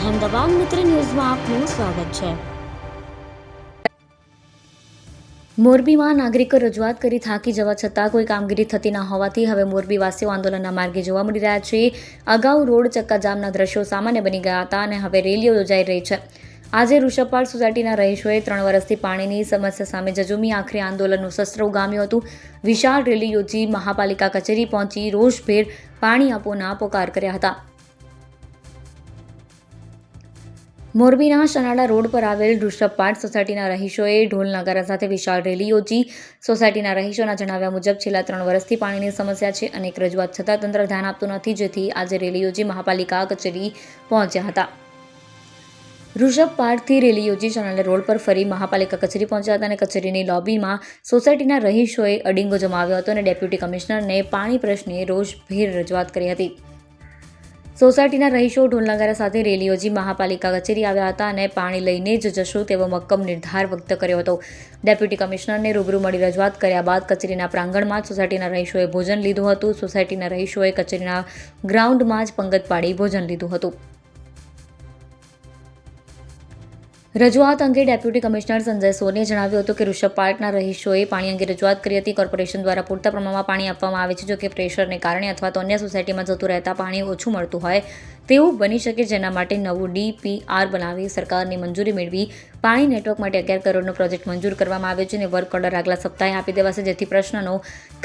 અહેમદાબાદ મિત્ર ન્યૂઝમાં આપનું સ્વાગત છે. મોરબીમાં નાગરિકો રજૂઆત કરી થાકી જવા છતાં કોઈ કામગીરી થતી ન હોવાથી હવે મોરબીવાસીઓ આંદોલનના માર્ગે જોવા મળી રહ્યા છે. અગાઉ રોડ ચક્કાજામના દ્રશ્યો સામાન્ય બની ગયા હતા અને હવે રેલીઓ યોજાઈ રહી છે. આજે ઋષભપાળ સોસાયટીના રહીશોએ ત્રણ વર્ષથી પાણીની સમસ્યા સામે જજુમી આખરે આંદોલનનું શસ્ત્ર ઉગામ્યું હતું. વિશાળ રેલી યોજી મહાપાલિકા કચેરી પહોંચી રોષભેર પાણી આપોના પોકાર કર્યા હતા. મોરબીના શનાળા રોડ પર આવેલ ઋષભપાટ સોસાયટીના રહીશોએ ઢોલ નગારા સાથે વિશાળ રેલી યોજી. સોસાયટીના રહીશોના જણાવ્યા મુજબ છેલ્લા ત્રણ વર્ષથી પાણીની સમસ્યા છે અનેક રજૂઆત છતાં તંત્ર ધ્યાન આપતું નથી, જેથી આજે રેલી યોજી મહાપાલિકા કચેરી પહોંચ્યા હતા. ઋષભપાટથી રેલી યોજી શનાળા રોડ પર ફરી મહાપાલિકા કચેરી પહોંચ્યા હતા અને કચેરીની લોબીમાં સોસાયટીના રહીશોએ અડિંગો જમાવ્યો હતો અને ડેપ્યુટી કમિશનરને પાણી પ્રશ્ને રોષભેર રજૂઆત કરી હતી. સોસાયટીના રહીશો ઢોલનગારા સાથે રેલી યોજી મહાપાલિકા કચેરી આવ્યા હતા અને પાણી લઈને જ જશું તેવો મક્કમ નિર્ધાર વ્યક્ત કર્યો હતો. ડેપ્યુટી કમિશનરને રૂબરૂ મળી રજૂઆત કર્યા બાદ કચેરીના પ્રાંગણમાં સોસાયટીના રહીશોએ ભોજન લીધું હતું. સોસાયટીના રહીશોએ કચેરીના ગ્રાઉન્ડમાં જ પંગત પાડી ભોજન લીધું હતું. રજૂઆત અંગે ડેપ્યુટી કમિશનર સંજય સોનીએ જણાવ્યું હતું કે ઋષભ પાર્કના રહીશોએ પાણી અંગે રજૂઆત કરી હતી. કોર્પોરેશન દ્વારા પૂરતા પ્રમાણમાં પાણી આપવામાં આવે છે, જો કે પ્રેશરને કારણે અથવા તો અન્ય સોસાયટીમાં જતું રહેતા પાણી ઓછું મળતું હોય તેવું બની શકે, જેના માટે નવું ડીપીઆર બનાવી સરકારની મંજૂરી મેળવી. પાણી નેટવર્ક માટે અગિયાર કરોડનો પ્રોજેક્ટ મંજૂર કરવામાં આવ્યો છે અને વર્ક ઓર્ડર આગલા સપ્તાહે આપી દેવાશે, જેથી પ્રશ્નનો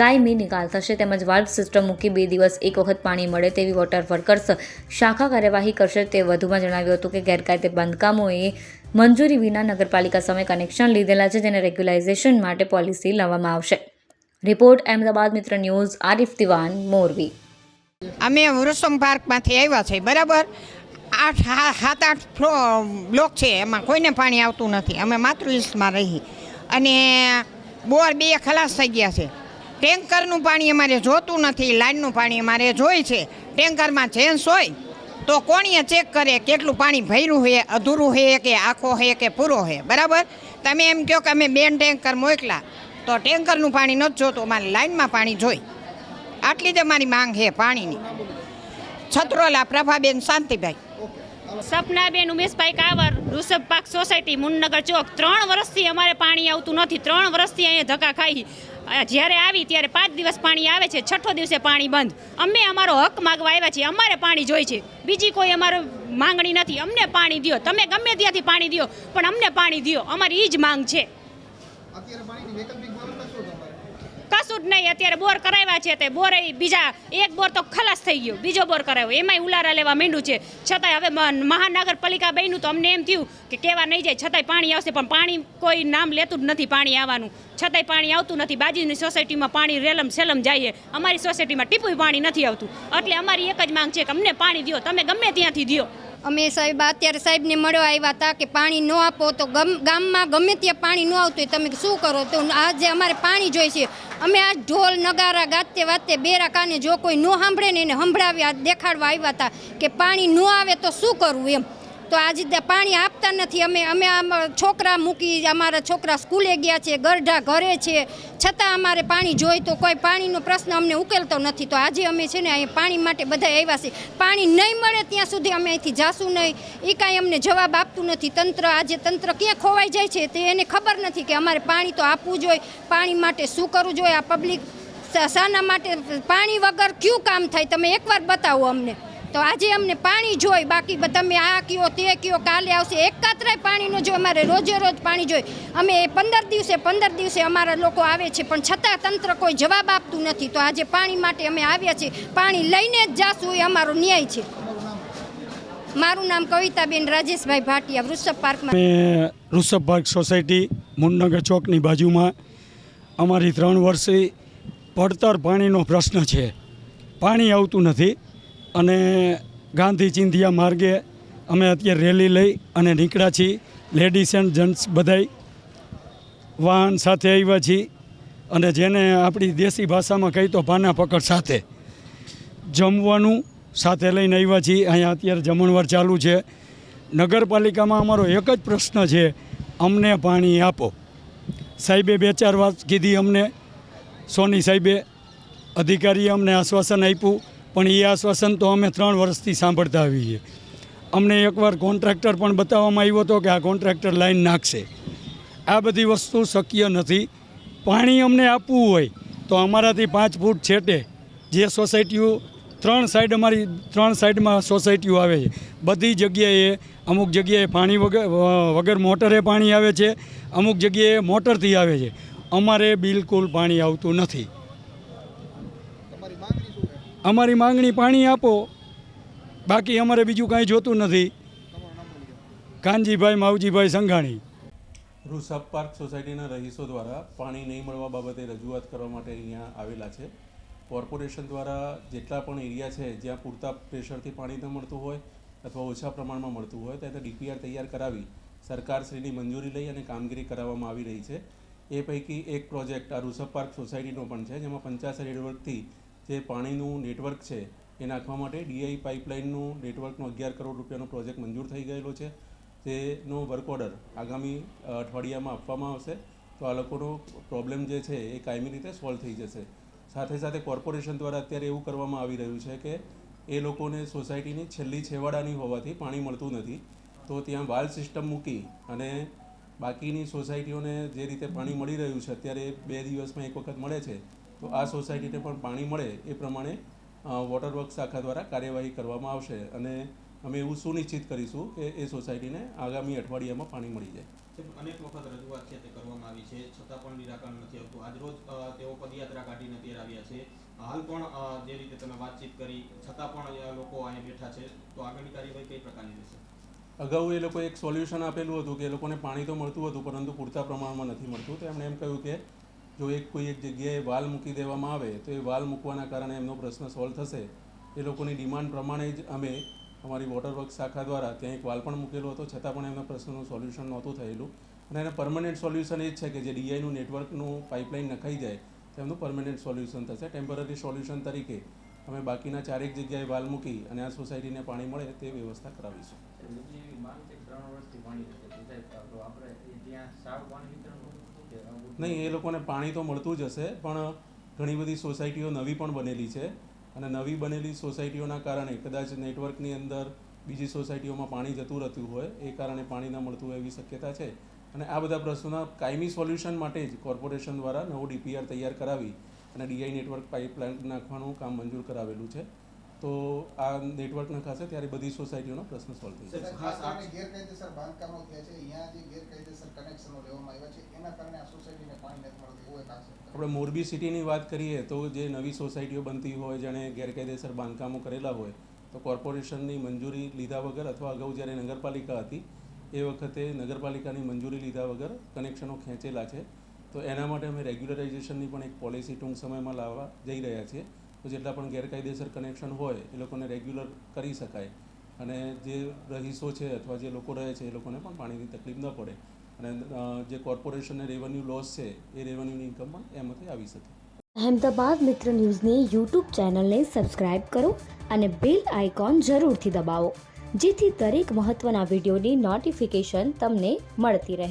કાયમી નિકાલ થશે. તેમજ વાલ્વ સિસ્ટમ મૂકી બે દિવસ એક વખત પાણી મળે તેવી વોટર વર્કર્સ શાખા કાર્યવાહી કરશે તે વધુમાં જણાવ્યું હતું કે ગેરકાયદે બાંધકામોએ મંજૂરી વિના નગરપાલિકા સામે કનેક્શન લીધેલા છે, જેને રેગ્યુલાઇઝેશન માટે પોલિસી લાવવામાં આવશે. રિપોર્ટ અમદાવાદ મિત્ર ન્યૂઝ, આરિફ દિવાન, મોરબી. અમે વૃષમ પાર્કમાંથી આવ્યા છે બરાબર? આઠ સાત, આઠ ફ્લો, બ્લોક છે, એમાં કોઈને પાણી આવતું નથી. અમે માતૃલિસ્ટમાં રહી. અને બોર બે ખલાસ થઈ ગયા છે. ટેન્કરનું પાણી અમારે જોતું નથી, લાઇનનું પાણી અમારે જોઈ છે. ટેન્કરમાં ચેન્સ હોય તો કોણીએ ચેક કરે કેટલું પાણી ભર્યું છે, અધૂરું છે કે આખો છે કે પૂરો છે. બરાબર? તમે એમ કહો કે અમે બેન ટેન્કર મોકલા. તો ટેન્કરનું પાણી નથી જોતું અમારે લાઇનમાં પાણી જોઈ. આટલી જ અમારી માંગ છે પાણીની. છત્રોલા પ્રભાબેન શાંતિભાઈ. સપનાબેન ઉમેશભાઈ કાવર ઋષભ પાક સોસાયટી, મુનનગર ચોક. ત્રણ વર્ષથી અમારે પાણી આવતું નથી. ત્રણ વર્ષથી અહીંયા ધક્કા ખાઈ. જ્યારે આવી ત્યારે પાંચ દિવસ પાણી આવે છે. છઠ્ઠો દિવસે પાણી બંધ. અમે અમારો હક માગવા આવ્યા છીએ. અમારે પાણી જોઈ છે. બીજી કોઈ અમારો માંગણી નથી. અમને પાણી દ્યો. તમે ગમે ત્યાંથી પાણી દ્યો, પણ અમને પાણી દ્યો. અમારી એ જ માંગ છે. કશું જ નહીં. અત્યારે બોર કરાવ્યા છે તે બોર બીજા એક બોર તો ખલાસ થઈ ગયો. બીજો બોર કરાવ્યો. એમાંય ઉલારા લેવા માંડ્યું છે. છતાંય હવે મહાનગરપાલિકા બન્યું તો અમને એમ થયું કે કેવા નહીં જાય. છતાંય પાણી આવશે, પણ પાણી કોઈ નામ લેતું જ નથી પાણી આવવાનું. છતાંય પાણી આવતું નથી. બાજુની સોસાયટીમાં પાણી રેલમ સેલમ જાય અમારી સોસાયટીમાં ટીપુય પાણી નથી આવતું. એટલે અમારી એક જ માંગ છે કે અમને પાણી દ્યો. તમે ગમે ત્યાંથી દ્યો. અમે સાહેબ, અત્યારે સાહેબને મળવા આવ્યા હતા કે પાણી ન આપો તો ગમ- ગામમાં ગમે ત્યાં પાણી ન આવતું હોય, તમે શું કરો? તો આજે અમારે પાણી જોઈએ છે, અમે આ ઢોલ, નગારા, ગાતે વાતે, બેરા કાને જો કોઈ ન સાંભળે ને એને સંભળાવ્યા દેખાડવા આવ્યા હતા કે પાણી ન આવે તો શું કરવું એમ? તો આજે પાણી આપતા નથી. અમે અમે આમ છોકરા મૂકી અમારા છોકરા સ્કૂલે ગયા છે, ગરઢા ઘરે છે. છતાં અમારે પાણી જોઈ તો કોઈ પાણીનો પ્રશ્ન અમને ઉકેલતો નથી. તો આજે અમે છે ને અહીંયા પાણી માટે બધા આવ્યા છે પાણી નહીં મળે ત્યાં સુધી અમે અહીંથી જાશું નહીં. એ કાંઈ અમને જવાબ આપતું નથી. તંત્ર, આજે તંત્ર ક્યાં ખોવાઈ જાય છે તે એને ખબર નથી કે અમારે પાણી તો આપવું જોઈએ. પાણી માટે શું કરવું જોઈએ? આ પબ્લિક શાના માટે પાણી વગર કયું કામ થાય? તમે એકવાર બતાવો અમને. તો આજે અમને પાણી જોઈ, બાકી તમે આ કયો, તે કયો, કાલે આવશે. એકાત્રાય પાણીનો જો અમારે રોજે રોજ પાણી જોઈ. અમે પંદર દિવસે પંદર દિવસે અમારા લોકો આવે છે, પણ છતાં તંત્ર કોઈ જવાબ આપતું નથી. તો આજે પાણી માટે અમે આવ્યા છીએ. પાણી લઈને જ જાશું, એ અમારો ન્યાય છે. મારું નામ કવિતાબેન રાજેશભાઈ ભાટિયા, વૃષભ પાર્કમાં. વૃષભ પાર્ક સોસાયટી, મુનનગર ચોકની બાજુમાં અમારી ત્રણ વર્ષથી પડતર પાણીનો પ્રશ્ન છે. પાણી આવતું નથી. અને ગાંધી ચિંધિયા માર્ગે અમે અત્યારે રેલી લઈ અને નીકળ્યા છીએ. લેડીઝ એન્ડ જેન્ટ્સ બધાય, વાહન સાથે આવ્યા છીએ અને જેને આપણી દેશી ભાષામાં કહી તો પાના પકડ સાથે જમવાનું સાથે લઈને આવ્યા છીએ. અહીંયા અત્યારે જમણવાર ચાલુ છે. નગરપાલિકામાં અમારો એક જ પ્રશ્ન છે, અમને પાણી આપો. સાહેબે બે ચાર વાત કીધી અમને. સોની સાહેબે, અધિકારીએ અમને આશ્વાસન આપ્યું. પણ એ આશ્વાસન તો અમે ત્રણ વર્ષથી સાંભળતા આવીએ અમને એકવાર કોન્ટ્રાક્ટર પણ બતાવવામાં આવ્યો હતો કે આ કોન્ટ્રાક્ટર લાઈન નાખશે. આ બધી વસ્તુ શક્ય નથી. પાણી અમને આપવું હોય તો અમારાથી પાંચ ફૂટ છેટે જે સોસાયટીઓ, ત્રણ સાઈડ અમારી, ત્રણ સાઈડમાં સોસાયટીઓ આવે છે. બધી જગ્યાએ અમુક જગ્યાએ પાણી વગર વગર મોટરે પાણી આવે છે. અમુક જગ્યાએ મોટરથી આવે છે. અમારે બિલકુલ પાણી આવતું નથી. અમારી માંગણી પાણી આપો. બાકી અમારે બીજું કાંઈ જોતું નથી. કાનજીભાઈ માવજીભાઈ સંઘાણી. રૂસબ પાર્ક સોસાયટીના રહીશો દ્વારા પાણી નહીં મળવા બાબતે રજૂઆત કરવા માટે અહીંયા આવેલા છે. કોર્પોરેશન દ્વારા જેટલા પણ એરિયા છે, જ્યાં પૂરતા પ્રેશરથી પાણી ન મળતું હોય અથવા ઓછા પ્રમાણમાં મળતું હોય, ત્યાં ડીપીઆર તૈયાર કરાવી સરકારશ્રીની મંજૂરી લઈ અને કામગીરી કરાવવામાં આવી રહી છે. એ પૈકી એક પ્રોજેક્ટ આ રૂસબ પાર્ક સોસાયટીનો પણ છે, જેમાં પંચાસર હેડવર્કથી જે પાણીનું નેટવર્ક છે એ નાખવા માટે ડીઆઈ પાઇપલાઇનનું નેટવર્કનો અગિયાર કરોડ રૂપિયાનો પ્રોજેક્ટ મંજૂર થઈ ગયેલો છે. તેનો વર્ક ઓર્ડર આગામી અઠવાડિયામાં આપવામાં આવશે. તો આ લોકોનો પ્રોબ્લેમ જે છે, એ કાયમી રીતે સોલ્વ થઈ જશે. સાથે સાથે કોર્પોરેશન દ્વારા અત્યારે એવું કરવામાં આવી રહ્યું છે કે, એ લોકોને સોસાયટીની છેલ્લી છેવાડાની હોવાથી પાણી મળતું નથી. તો ત્યાં વાલ સિસ્ટમ મૂકી અને બાકીની સોસાયટીઓને જે રીતે પાણી મળી રહ્યું છે, અત્યારે બે દિવસમાં એક વખત મળે છે. તો આ સોસાયટીને પણ પાણી મળે એ પ્રમાણે વોટર વર્ક શાખા દ્વારા કાર્યવાહી કરવામાં આવશે અને અમે એવું સુનિશ્ચિત કરીશું કે એ સોસાયટીને આગામી અઠવાડિયામાં પાણી મળી જાય. અનેક વખત રજૂઆત છે તે કરવામાં આવી છે છતાં પણ નિરાકરણ નથી આવતું. આજરોજ તેઓ પદયાત્રા કાઢીને તેર આવ્યા છે. હાલ પણ જે રીતે તમે વાતચીત કરી છતાં પણ લોકો અહીંયા બેઠા છે તો આગળની કાર્યવાહી કઈ પ્રકારની રહેશે? અગાઉ એ લોકોએ એક સોલ્યુશન આપેલું હતું કે એ લોકોને પાણી તો મળતું હતું પરંતુ પૂરતા પ્રમાણમાં નથી મળતું. તો એમણે એમ કહ્યું કે જો એક કોઈ એક જગ્યાએ વાલ મૂકી દેવામાં આવે, તો એ વાલ મૂકવાના કારણે એમનો પ્રશ્ન સોલ્વ થશે. એ લોકોની ડિમાન્ડ પ્રમાણે જ અમે અમારી વોટર વર્ક શાખા દ્વારા ત્યાં એક વાલ પણ મૂકેલો હતો, છતાં પણ એમના પ્રશ્નનું સોલ્યુશન નહોતું થયેલું. અને એના પરમનન્ટ સોલ્યુશન એ જ છે કે જે ડીઆઈનું નેટવર્કનું પાઇપલાઇન નખાઈ જાય, તો એમનું પરમનન્ટ સોલ્યુશન થશે. ટેમ્પરરી સોલ્યુશન તરીકે અમે બાકીના ચારેક જગ્યાએ વાલ મૂકી અને આ સોસાયટીને પાણી મળે તે વ્યવસ્થા કરાવીશું. નહીં, એ લોકોને પાણી તો મળતું જ હશે, પણ ઘણી બધી સોસાયટીઓ નવી પણ બનેલી છે. અને નવી બનેલી સોસાયટીઓના કારણે કદાચ નેટવર્કની અંદર બીજી સોસાયટીઓમાં પાણી જતું રહેતું હોય, એ કારણે પાણી ન મળતું હોય એવી શક્યતા છે. અને આ બધા પ્રશ્નોના કાયમી સોલ્યુશન માટે જ કોર્પોરેશન દ્વારા નવું ડીપીઆર તૈયાર કરાવી અને ડીઆઈ નેટવર્ક પાઇપલાઇન નાખવાનું કામ મંજૂર કરાવેલું છે. તો આ નેટવર્ક ખાસે ત્યારે બધી સોસાયટીઓનો પ્રશ્ન સોલ્વ થઈ જશે. ખાસ ખાસ આ- ગેરકાયદેસર બાંધકામો થયા છે અહીંયા જે ગેરકાયદેસર કનેક્શનો લેવામાં આવ્યા છે એના કારણે આ સોસાયટીને પાણી નથી મળતું એવું એક આપણે મોરબી સિટીની વાત કરીએ તો જે નવી સોસાયટીઓ બનતી હોય જેણે ગેરકાયદેસર બાંધકામો કરેલા હોય તો કોર્પોરેશનની મંજૂરી લીધા વગર અથવા અગાઉ જ્યારે નગરપાલિકા હતી એ વખતે નગરપાલિકાની મંજૂરી લીધા વગર કનેક્શનો ખેંચેલા છે. તો એના માટે અમે રેગ્યુલરાઇઝેશનની પણ એક પોલિસી ટૂંક સમયમાં લાવવા જઈ રહ્યા છીએ. તો જેટલા પણ ગેરકાયદેસર કનેક્શન હોય, એ લોકોને રેગ્યુલર કરી શકાય. અને જે રહીશો છે અથવા જે લોકો રહે છે, એ લોકોને પણ પાણીની તકલીફ ન પડે. અને જે કોર્પોરેશનને રેવન્યુ લોસ છે, એ રેવન્યુની ઇન્કમ પણ એમાંથી આવી શકે. અહેમદાબાદ મિત્ર ન્યૂઝની યુટ્યુબ ચેનલને સબસ્ક્રાઇબ કરો અને બેલ આઇકોન જરૂરથી દબાવો, જેથી દરેક મહત્ત્વના વિડીયોની નોટિફિકેશન તમને મળતી રહે.